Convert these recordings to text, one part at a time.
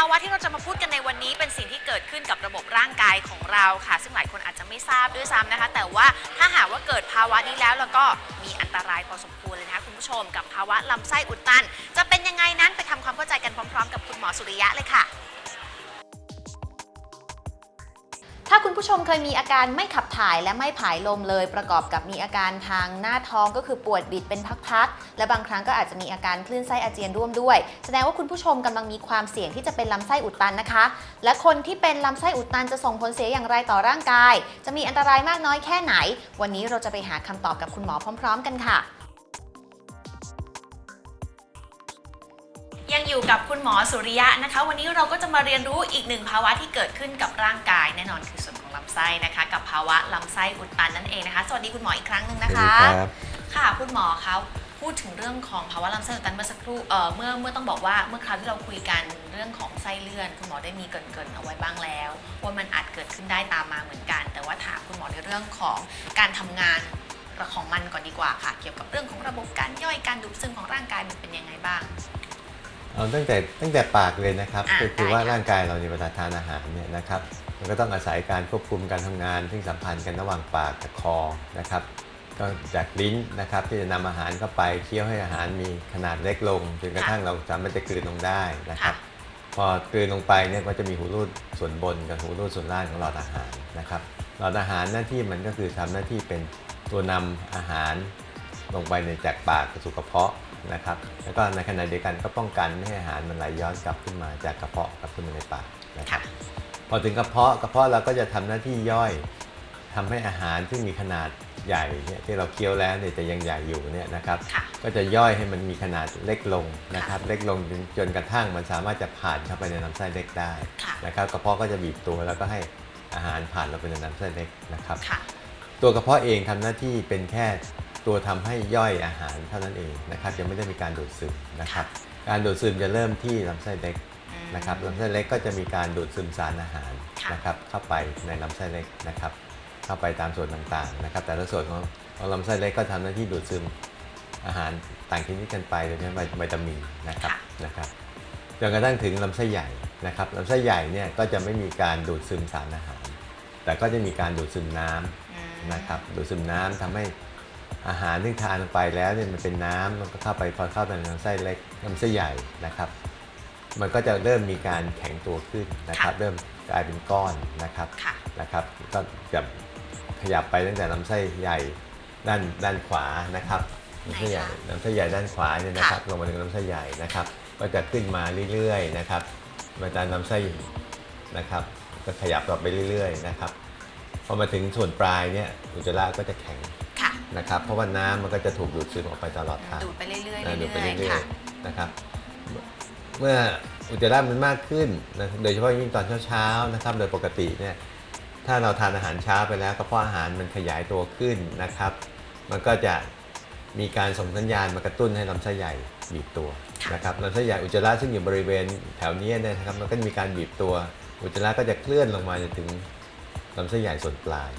าวะที่เราจะมาพูดกันในวันนี้เป็นสิ่งที่เกิดขึ้นกับระบบร่างกายของเราค่ะ ซึ่งหลายคนอาจจะไม่ทราบด้วยซ้ำนะคะ แต่ว่าถ้าหากว่าเกิดภาวะนี้แล้วแล้วก็มีอันตรายพอสมควรเลยนะคะคุณผู้ชม กับภาวะลำไส้อุดตัน จะเป็นยังไงนั้นไปทำความเข้าใจกันพร้อม ๆ กับคุณหมอสุริยะเลยค่ะ ถ้าคุณผู้ชมเคยมีอาการไม่ขับถ่ายและไม่ผายลมเลย ประกอบกับมีอาการทางหน้าท้องก็คือปวดบิดเป็นพักๆ และบางครั้งก็อาจจะมีอาการคลื่นไส้อาเจียนร่วมด้วย แสดงว่าคุณผู้ชมกำลังมีความเสี่ยงที่จะเป็นลำไส้อุดตันนะคะ และคนที่เป็นลำไส้อุดตันจะส่งผลเสียอย่างไรต่อร่างกาย จะมีอันตรายมากน้อยแค่ไหน วันนี้เราจะไปหาคำตอบกับคุณหมอพร้อม ๆ กันค่ะ ยังอยู่กับคุณหมอสุริยะนะคะ วันนี้เราก็จะมาเรียนรู้อีกหนึ่งภาวะที่เกิดขึ้นกับร่างกายแน่นอนคือส่วนของลำไส้นะคะ กับภาวะลำไส้อุดตันนั่นเองนะคะ สวัสดีคุณหมออีกครั้งหนึ่งนะคะครับ ค่ะคุณหมอคะพูดถึงเรื่องของภาวะลำไส้อุดตันเมื่อสักครู่เอ่อเมื่อเมื่อต้องบอกว่าเมื่อคราวที่เราคุยกันเรื่องของไส้เลื่อน คุณหมอได้มีเกรินๆเอาไว้บ้างแล้ว ว่ามันอาจเกิดขึ้นได้ตามมาเหมือนกัน แต่ว่าถามคุณหมอในเรื่องของการทำงานของมันก่อนดีกว่าค่ะ เกี่ยวกับเรื่องของระบบการย่อยการดูดซึมของร่างกายมันเป็นยังไงบ้าง เอาตั้งแต่ตั้งแต่ปากเลยนะครับอะก็คือได้ว่าค่ะร่างกายเราในเวลาทานอาหารเนี่ยนะครับมันก็ต้องอาศัยการควบคุมการทำงาน ซึ่งสัมพันธ์กันระหว่างปากกับคอนะครับก็จากลิ้นนะครับที่จะนำอาหารเข้าไปเคี้ยวให้อาหารมีขนาดเล็กลงจนกระทั่งเราสามารถจะกลืนลงได้นะครับ พอกลืนลงไปเนี่ยก็จะมีหูรูดส่วนบนกับหูรูดส่วนล่างของหลอดอาหารนะครับหลอดอาหารหน้าที่มันก็คือทำหน้าที่เป็นตัวนำอาหารลงไปในจากปากสู่กระเพาะ นะครับ แล้วก็ในขณะเดียวกันก็ป้องกันไม่ให้อาหารมันไหลย้อนกลับขึ้นมาจากกระเพาะกลับขึ้นมาในปากนะครับพอถึงกระเพาะกระเพาะเราก็จะทำหน้าที่ย่อยทำให้อาหารซึ่งมีขนาดใหญ่เนี่ยที่เราเคี้ยวแล้วเนี่ยแต่ยังใหญ่อยู่เนี่ยนะครับค่ะก็จะย่อยให้มันมีขนาดเล็กลงนะครับ เล็กลงจนจนกระทั่งมันสามารถจะผ่านเข้าไปในลำไส้เล็กได้ค่ะนะครับ กระเพาะก็จะบีบตัวแล้วก็ให้อาหารผ่านลงไปในลำไส้เล็กนะครับค่ะตัวกระเพาะเองทำหน้าที่เป็นแค่ ตัวทำให้ย่อยอาหารเท่านั้นเองนะครับยังไม่ได้มีการดูดซึมนะครับ การดูดซึมจะเริ่มที่ลำไส้เล็กอืมนะครับลำไส้เล็กก็จะมีการดูดซึมสารอาหารค่ะนะครับเข้าไปในลำไส้เล็กนะครับ เข้าไปตามส่วนต่างๆนะครับ แต่ละส่วนของของลำไส้เล็กก็ทำหน้าที่ดูดซึมอาหารต่างชนิดกันไปโดยเฉพาะวิตามินนะครับนะครับจนกระทั่งถึงลำไส้ใหญ่นะครับลำไส้ใหญ่เนี่ยก็จะไม่มีการดูดซึมสารอาหาร แต่ก็จะมีการดูดซึมน้ำอืมนะครับดูดซึมน้ำทำให้ อาหารที่ทานลงไปแล้วเนี่ยมันเป็นน้ำมันก็เข้าไปพอเข้าไปในลำไส้เล็กลำไส้ใหญ่นะครับ มันก็จะเริ่มมีการแข็งตัวขึ้นนะครับ เริ่มกลายเป็นก้อนนะครับค่ะนะครับ ก็จะขยับไปตั้งแต่ลำไส้ใหญ่ด้านด้านขวานะครับลำไส้ใหญ่ไหนคะลำไส้ใหญ่ด้านขวาเนี่ยนะครับลงมาถึงลำไส้ใหญ่นะครับ ก็จะขึ้นมาเรื่อยๆนะครับมาตามลำไส้นะครับ ก็ขยับต่อไปเรื่อยๆนะครับพอมาถึงส่วนปลายเนี่ยอุจจาระก็จะแข็งค่ะ นะครับเพราะว่าน้ำมันก็จะถูกดูดซึมออกไปตลอดทางดูดไปเรื่อยๆนะดูดไปเรื่อยเรื่ๆอค่ะยๆนะครับ เมื่ออุจจาระมันมากขึ้นนะโดยเฉพาะยิ่งตอนเช้าๆนะครับ โดยปกติเนี่ยถ้าเราทานอาหารเช้าไปแล้วกระเพาะอาหารมันขยายตัวขึ้นนะครับ มันก็จะมีการส่งสัญญาณมากระตุ้นให้ลำไส้ใหญ่บีบตัวค่ะนะครับลำไส้ใหญ่อุจจาระซึ่งอยู่บริเวณแถวนี้เนยนะครับ มันก็จะมีการบีบตัว อุจจาระก็จะเคลื่อนลงมาจนถึงลำไส้ใหญ่ส่วนปลาย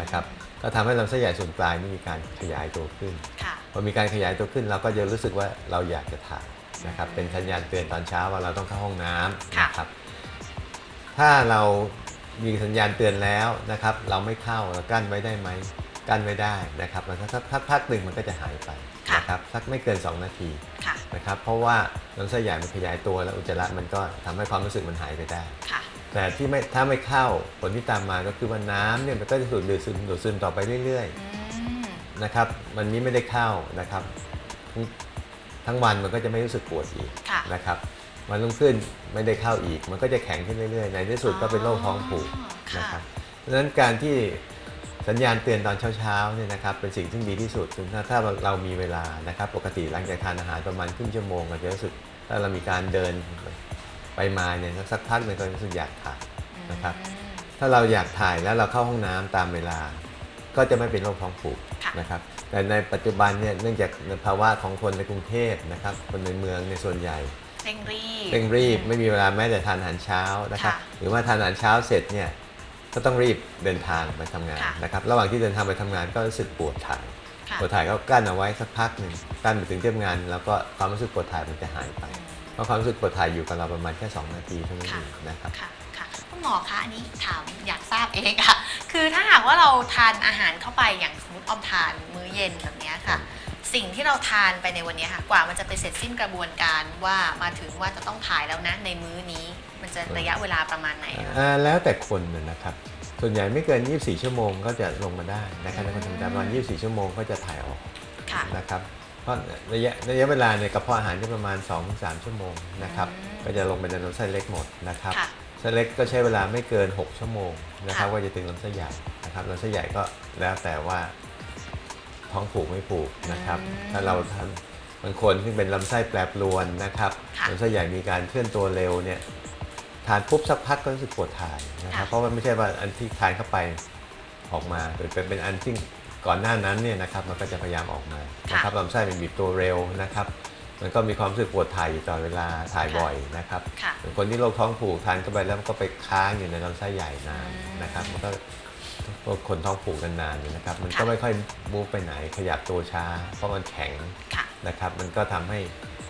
นะครับ ก็ทำให้ลำไส้ใหญ่ส่วนปลายนี่มีการขยายตัวขึ้นค่ะพอมีการขยายตัวขึ้นเราก็จะรู้สึกว่าเราอยากจะถ่ายนะครับเป็นสัญญาณเตือนตอนเช้าว่าเราต้องเข้าห้องน้ำค่ะนะครับ ถ้าเรามีสัญญาณเตือนแล้วนะครับ เราไม่เข้าเรากั้นไว้ได้ไหมกั้นไว้ได้นะครับแล้วสักสักพักหนึ่งมันก็จะหายไปนะครับสักไม่เกิน 2 นาทีค่ะนะครับเพราะว่าลำไส้ใหญ่มันขยายตัวแล้วอุจจาระมันก็ทำให้ความรู้สึกมันหายไปได้ค่ะ แต่ที่ไม่ถ้าไม่เข้าผลที่ตามมาก็คือว่าน้ำเนี่ยมันก็จะสูดดูดซึมดูดซึมต่อไปเรื่อยอืมๆนะครับมันนี้ไม่ได้เข้านะครับทั้งทั้งวันมันก็จะไม่รู้สึกปวดอีกค่ะ นะครับวันรุ่งขึ้นไม่ได้เข้าอีก มันก็จะแข็งขึ้นเรื่อยๆในที่สุดก็เป็นโรคท้องผูกค่ะ นะครับดังนั้นการที่สัญญาณเตือนตอนเช้าๆเนี่ยนะครับเป็นสิ่งที่ดีที่สุดคือถ้าถ้าเรามีเวลานะครับ ปกติหลังจากทานอาหารประมาณครึ่งชั่วโมงเราจะรู้สึกถ้าเรามีการเดิน ไปมาเนี่ยสักพักหนึ่งก็รู้สึกอยากถ่ายนะครับอืมถ้าเราอยากถ่ายแล้วเราเข้าห้องน้ำตามเวลา ก็จะไม่เป็นโรคท้องผูกค่ะนะครับ แต่ในปัจจุบันเนี่ยเนื่องจากภาวะของคนในกรุงเทพนะครับคนในเมืองในส่วนใหญ่เร่งรีบเร่งรีบไม่มีเวลาแม้แต่ทานอาหารเช้านะครับค่ะหรือว่าทานอาหารเช้าเสร็จเนี่ยก็ต้องรีบเดินทางไปทำงานค่ะนะครับระหว่างที่เดินทางไปทำงานก็รู้สึกปวดถ่ายค่ะปวดถ่ายก็กั้นเอาไว้สักพักหนึ่งกั้นไปถึงที่ทำงาน แล้วก็ความรู้สึกปวดถ่ายมันจะหายไปอืม เพราะความรู้สึกปวดถ่ายอยู่กับเราประมาณแค่2นาทีเท่านั้นเอค่ะงนะครับค่ะค่ะคุณหมอคะอันนี้ถามอยากทราบเองค่ะคือถ้าหากว่าเราทานอาหารเข้าไปอย่างสมมติออมทานมื้อเย็นแบบเนี้ยค่ะ สิ่งที่เราทานไปในวันเนี้ยค่ะกว่ามันจะไปเสร็จสิ้นกระบวนการว่ามาถึงว่าจะต้องถ่ายแล้วนะในมื้อนี้มันจะระยะเวลาประมาณไหนคะอ่าแล้วแต่คนนะนะครับส่วนใหญ่ไม่เกิน 24 ชั่วโมงก็จะลงมาได้นะครับในคนธรรมดาประมาณ24 ชั่วโมงก็จะถ่ายออกค่ะนะครับ เพราะระยะระยะเวลาในกระเพาะอาหารจะประมาณ 2-3 ชั่วโมงนะครับอืมก็จะลงไปในลำไส้เล็กหมดนะครับค่ะไส้เล็กก็ใช้เวลาไม่เกิน 6 ชั่วโมงนะครับค่ะว่าจะถึงลำไส้ใหญ่นะครับลำไส้ใหญ่ก็แล้วแต่ว่าท้องผูกไม่ผูกนะครับ ถ้าเราทำบางคนที่เป็นลำไส้แปรปรวนนะครับค่ะลำไส้ใหญ่มีการเคลื่อนตัวเร็วเนี่ยทานปุ๊บสักพักก็รู้สึกปวดถ่ายนะครับค่ะเพราะว่าไม่ใช่ว่าอันที่ทานเข้าไปออกมาหรือเป็นเป็นอันที่ ก่อนหน้านั้นเนี่ยนะครับมันก็จะพยายามออกมานะครับลำไส้มันบีบตัวเร็วนะครับมันก็มีความรู้สึกปวดถ่ายอยู่ตลอดเวลาถ่ายบ่อยนะครับค่ะส่วนคนที่โรคท้องผูกทานเข้าไปแล้วมันก็ไปค้างอยู่ในลำไส้ใหญ่นานอืมนะครับมันก็พวกคนท้องผูกนานๆเนี่ยนะครับมันก็ค่ะไม่ค่อยมูฟไปไหนขยับตัวช้า เพราะมันแข็งค่ะนะครับมันก็ทำให้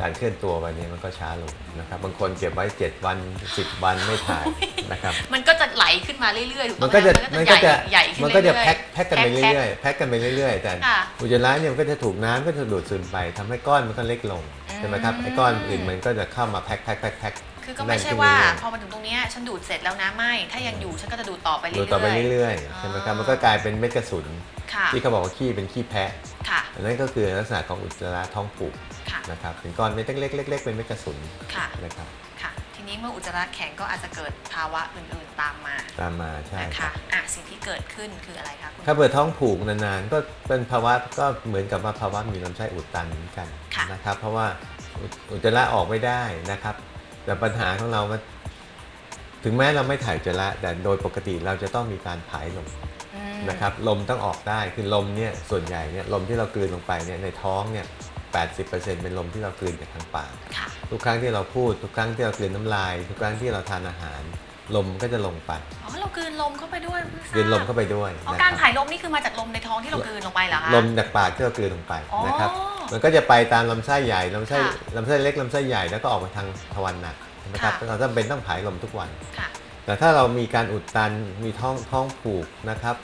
การเคลื่อนตัวไปเนี่ยมันก็ช้าลงนะครับบางคนเก็บไว้ 7 วัน 10 วันไม่ถ่ายนะครับมันก็จะไหลขึ้นมาเรื่อยๆถูกมัต้อนงก็จะไหมันใหก็ญ่จะใหญ่ขึ้นมันก็จะเรื่อยๆแพ็คแพ็คกันไปแพ็คเรื่อยๆแพ็คกันไปเรื่อยๆแต่ค่ะอุจจาระเนี่ยมันก็จะถูกน้ำก็จะดูดซึมไปทำให้ก้อนมันก็เล็กลงใช่ไหมครับอืมไอ้ก้อนอื่นมันก็จะเข้ามาแพ็คแพ็คแพ็คแพ็ค คือก็ไม่ใช่ว่าพอมาถึงตรงเนี้ยฉันดูดเสร็จแล้วนะไม่ ถ้ายังอยู่ฉันก็จะดูดต่อไปเรื่ดูอยๆต่อไปเรื่อยๆใช่ไหมครับอ๋อมันก็กลายเป็นเม็ดกระสุนค่ะที่เขาบอกว่าขี้เป็นขี้แพะค่ะอันนั้นก็คือลักษณะของอุจจาระท้องผูกค่ะนะครับเป็นก้อนเม็ดเล็กๆเล็กๆเป็นเม็ดกระสุนค่ะนะครับค่ะทีนี้เมื่ออุจจาระแข็งก็อาจจะเกิดภาวะอื่นๆตามมา ตามมาใช่นะครัคะบอะสิ่งที่เกิดขึ้นคืออะไรคะคุณถ้าเปิดท้องผูกนานๆ ก็เป็นภาวะก็เหมือนกับว่าภาวะมีลำไส้อุดตันเหมือนกันค่ะนะครับ เพราะว่าอุอุจจาระออกไม่ได้นะครับ แต่ปัญหาของเรามันถึงแม้เราไม่ถ่ายอุจจาระแต่โดยปกติเราจะต้องมีการผายลมอืมนะครับลมต้องออกได้คือลมเนี่ยส่วนใหญ่เนี่ยลมที่เรากลืนลงไปเนี่ยในท้องเนี่ย80%เป็นลมที่เรากลืนจากทางปากค่ะทุกครั้งที่เราพูดทุกครั้งที่เรากลืนน้ำลาย ทุกครั้งที่เราทานอาหาร ลมก็จะลงไปอ๋อเรากลืนลมเข้าไปด้วยพิ่งทรบกลืนลมเข้าไปด้วยอ๋อนะการครับถ่ายลมนี่คือมาจากลมในท้องที่เรากลืนลงไปเหรอคะ ลมจากปากที่เรากลืนลงไปอ๋อนะครับมันก็จะไปตามลำไส้ใหญ่ลำไส้ค่ะลำไส้เล็กลำไส้ใหญ่แล้วก็ออกมาทางทวารหนักนะครับค่ะ เราจำเป็นต้องผายลมทุกวัน ค่ะ แต่ถ้าเรามีการอุดตันมีท้องท้องผูกนะครับ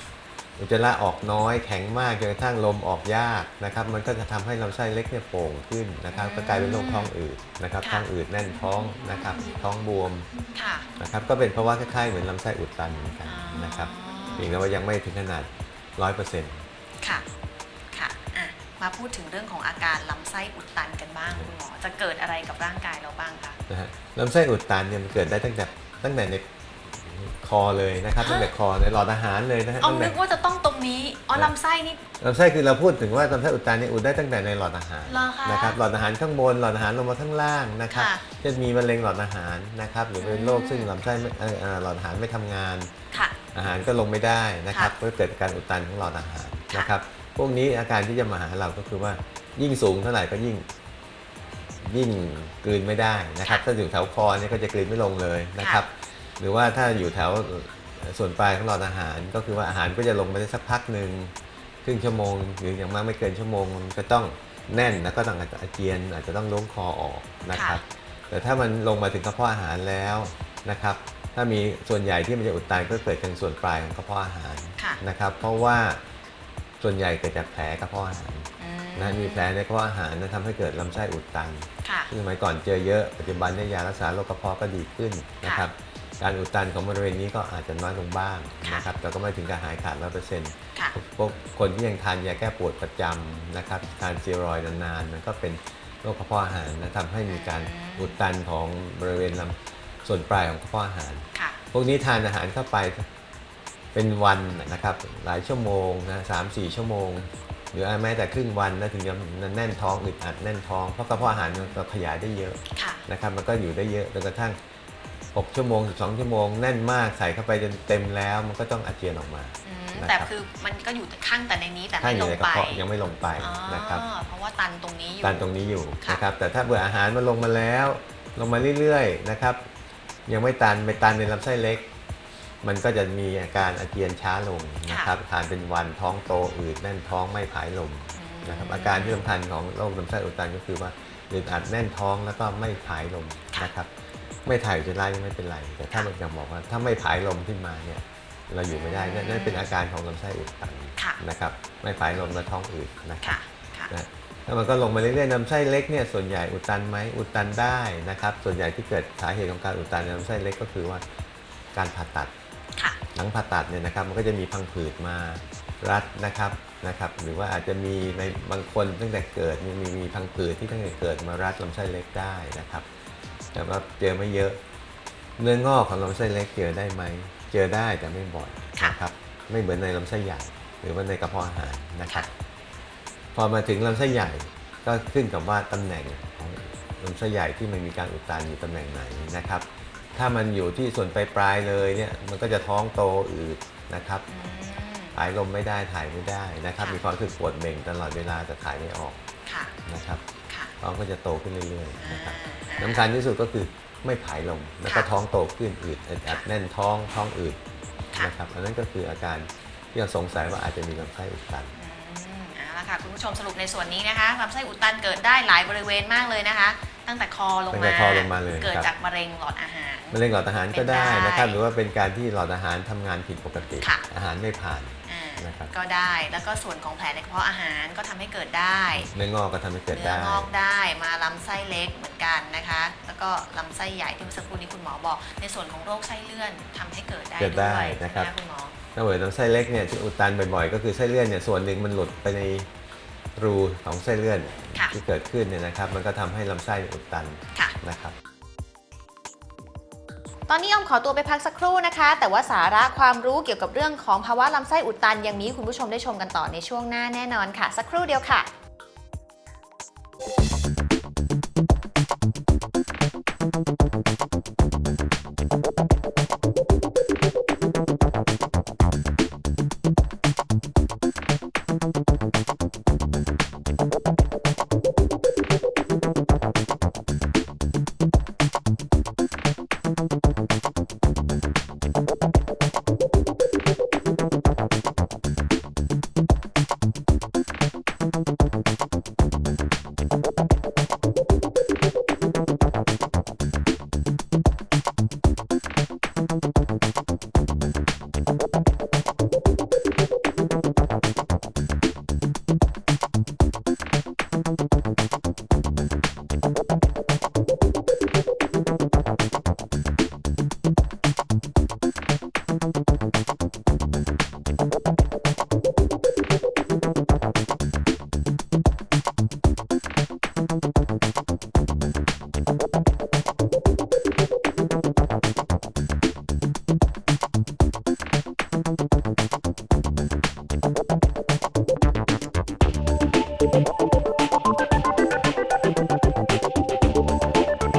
อุจจาระออกน้อยแข็งมากจนกระทั่งลมออกยากนะครับ มันก็จะทำให้ลำไส้เล็กเนี่ยโป่งขึ้นนะครับ ก็กลายเป็นโรคท้องอืดนะครับค่ะท้องอืดแน่นท้องนะครับ ท้องบวมค่ะนะครับก็เป็นภาวะคล้ายๆเหมือนลำไส้อุดตันเหมือนกันอ๋อนะครับเพียงแต่ว่ายังไม่ถึงขนาดร้อยเปอร์เซ็นต์ค่ะค่ะอะมาพูดถึงเรื่องของอาการลำไส้อุดตันกันบ้างคุณหมอจะเกิดอะไรกับร่างกายเราบ้างคะนะฮะลำไส้อุดตันเนี่ยมันเกิดได้ตั้งแต่ตั้งแต่ใน คอเลยนะครับฮะตั้งแต่คอในหลอดอาหารเลยนะฮะเอาตั้งแต่นึกว่าจะต้องตรงนี้ อ๋อลำไส้นี่ ลำไส้คือเราพูดถึงว่าลำไส้อุดตันเนี่ยอุดได้ตั้งแต่ในหลอดอาหารเหรอคะนะครับหลอดอาหารข้างบนหลอดอาหารลงมาข้างล่างนะครับค่ะเช่นมีมะเร็งหลอดอาหารนะครับหรือเป็นโรคอืมซึ่งลำไส้ไม่เอ่อเอ่อหลอดอาหารไม่ทำงาน ค่ะ อาหารก็ลงไม่ได้นะครับค่ะก็เกิดการอุดตันของหลอดอาหารค่ะนะครับพวกนี้อาการที่จะมาหาเราก็คือว่ายิ่งสูงเท่าไหร่ก็ยิ่ง ยิ่งกลืนไม่ได้นะครับ ถ้าอยู่แถวคอเนี่ยก็จะกลืนไม่ลงเลยนะครับ หรือว่าถ้าอยู่แถวส่วนปลายของหลอดอาหาร ก็คือว่าอาหารก็จะลงไปได้สักพักหนึ่งครึ่งชั่วโมง หรืออย่างมากไม่เกินชั่วโมงมันก็ต้องแน่นแล้วก็ต้องอาเจียนอาจจะต้องล้วงคอออกนะครับ แต่ถ้ามันลงมาถึงกระเพาะอาหารแล้วนะครับ ถ้ามีส่วนใหญ่ที่มันจะอุดตันก็เกิดทางส่วนปลายของกระเพาะอาหารค่ะนะครับ เพราะว่าส่วนใหญ่เกิดจากแผลกระเพาะอาหารอืนะมีแผลในกระเพาะอาหารนะทำให้เกิดลำไส้อุดตันค่ะซึ่งสมัยก่อนเจอเยอะปัจจุบันเนี่ยยารักษาโรคกระเพาะก็ดีขึ้นนะครับ การอุดตันของบริเวณนี้ก็อาจจะน้อยลงบ้างค่ะนะครับแต่ก็ไม่ถึงกับหายขาดร้อยเปอร์เซ็นต์ค่ะพวกคนที่ยังทานยาแก้ปวดประจำนะครับทานสเตียรอยด์นานๆมันก็เป็นโรคกระเพาะอาหารนะทำให้มีการอุดตันของบริเวณลำส่วนปลายของกระเพาะอาหารค่ะพวกนี้ทานอาหารเข้าไปเป็นวันนะครับหลายชั่วโมงนะสามสี่ชั่วโมง หรือแม้แต่ครึ่งวันนะถึงจะแน่นท้องอึดอัดแน่นท้องเพราะกระเพาะอาหารมันก็ขยายได้เยอะค่ะนะครับมันก็อยู่ได้เยอะจนกระทั่ง 6ชั่วโมง12ชั่วโมงแน่นมากใส่เข้าไปจนเต็มแล้ว มันก็ต้องอาเจียนออกมา อืมนะครับแต่คือมันก็อยู่ข้างแต่ในนี้แต่ถ้าไม่อลยู่งในกระไปเพาะยังไม่ลงไปอ๋อนะครับเพราะว่าตันตรงนี้อยู่ ตันตรงนี้อยู่ค่ะ นะครับ แต่ถ้าเบื่ออาหารมันลงมาแล้ว ลงมาเรื่อยๆนะครับยังไม่ตันไปตันในลำไส้เล็ก มันก็จะมีอาการอาเจียนช้าลงนะครับทานเป็นวันท้องโตอืดแน่นท้องไม่ผายลมอืมนะครับอาการที่สำคัญของโรคลำไส้อุดตันก็คือว่าอึดอัดแน่นท้องแล้วก็ไม่ผายลมค่ะ นะครับ ไม่ถ่ายอุจจาระยังไม่เป็นไร แต่ถ้ามันจะบอกว่าถ้าไม่ผายลมขึ้นมาเนี่ยเราอยู่ไม่ได้นั่นนั่นเป็นอาการของลำไส้อุดตันค่ะนะครับไม่ผายลมและท้องอืดนะครับค่ะค่ะนะแล้วมันก็ลงมาเรื่อยๆลำไส้เล็กเนี่ยส่วนใหญ่อุดตันไหมอุดตันได้นะครับ ส่วนใหญ่ที่เกิดสาเหตุของการอุดตันในลำไส้เล็กก็คือว่าการผ่าตัดค่ะหลังผ่าตัดเนี่ยนะครับมันก็จะมีพังผืดมารัดนะครับนะครับ หรือว่าอาจจะมีในบางคนตั้งแต่เกิดมีมีมีพังผืดที่ตั้งแต่เกิดมารัดลำไส้เล็กได้นะครับ แต่ว่าเจอไม่เยอะ เนื้องอกของลำไส้เล็กเจอได้ไหม เจอได้แต่ไม่บ่อยค่ะนะครับ ไม่เหมือนในลำไส้ใหญ่หรือว่าในกระเพาะอาหารนะครับค่ะพอมาถึงลำไส้ใหญ่ก็ขึ้นกับว่าตำแหน่งของลำไส้ใหญ่ที่มันมีการอุดตันอยู่ตำแหน่งไหนนะครับ ถ้ามันอยู่ที่ส่วนปลายปลายๆเลยเนี่ยมันก็จะท้องโตอืดนะครับอืมถ่ายลมไม่ได้ถ่ายไม่ได้นะครับค่ะมีความรู้สึกปวดเบ่งตลอดเวลาแต่ถ่ายไม่ออกค่ะนะครับค่ะ ท้องก็จะโตขึ้นเรื่อยๆนะครับอ่าสำคัญที่สุดก็คือไม่ผายลมแล้วก็ค่ะท้องโตขึ้นอืดอึดอัดแน่นท้องท้องอืดค่ะนะครับอันนั้นก็คืออาการที่เราสงสัยว่าอาจจะมีลำไส้อุดตันอืมเอาละค่ะคุณผู้ชมสรุปในส่วนนี้นะคะลำไส้อุดตันเกิดได้หลายบริเวณมากเลยนะคะ ตั้งแต่คอลงตั้งมาแต่คอลงมาเลยเกิดครับจากมะเร็งหลอดอาหารมะเร็งหลอดอาหารก็ได้เป็นได้นะครับหรือว่าเป็นการที่หลอดอาหารทำงานผิดปกติค่ะอาหารไม่ผ่านอ่า นะครับก็ได้แล้วก็ส่วนของแผลในกระเพาะอาหารก็ทำให้เกิดได้เนื้องอกก็ทำให้เกิดเนื้อได้งอกได้มาลำไส้เล็กเหมือนกันนะคะ แล้วก็ลำไส้ใหญ่ที่เมื่อสักครู่นี้คุณหมอบอก ในส่วนของโรคไส้เลื่อนทำให้เกิดได้เกิดได้ด้วยนะครับใช่ไหมคุณหมอถ้าเกิดลำไส้เล็กเนี่ยที่อุดตันบ่อยๆ ก็คือไส้เลื่อนเนี่ยส่วนหนึ่งมันหลุดไปในรูของไส้เลื่อนค่ะที่เกิดขึ้นเนี่ยนะครับ มันก็ทำให้ลำไส้อุดตันค่ะ นะครับ ตอนนี้ออมขอตัวไปพักสักครู่นะคะ แต่ว่าสาระความรู้เกี่ยวกับเรื่องของภาวะลำไส้อุดตัน ยังมีคุณผู้ชมได้ชมกันต่อในช่วงหน้าแน่นอนค่ะ สักครู่เดียวค่ะ ค